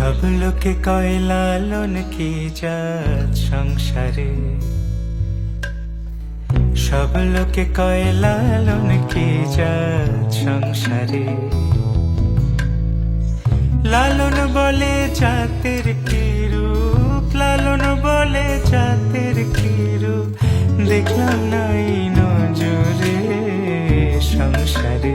সব লোকে কয় লালন কি জাত সংসারে? সব লোকে কয় লালন কি জাত সংসারে? লালন বলে জাতের কি রূপ? লালন বলে জাতের কি রূপ? দেখলাম নাই নজরে সংসারে।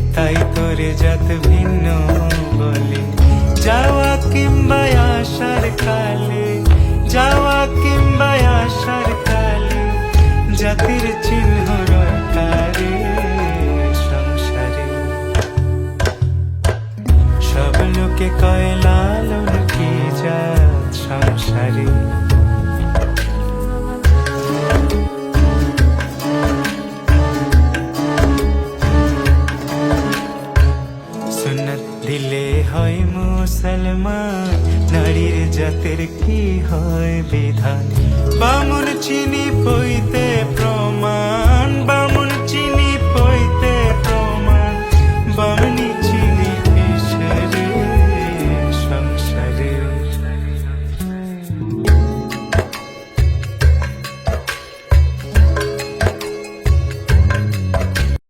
তাই তোরে যত ভিন্ন বলে। যাওয়া কিংবা আসার কালে, যাওয়া কিংবা আসার কালে, জাতির চিহ্ন রটারে সংসারে। সব লোকে কয় হয় মুসলমান নারীর জাতের কি হয় বিধান? বামুন চিনি পইতে প্রমাণ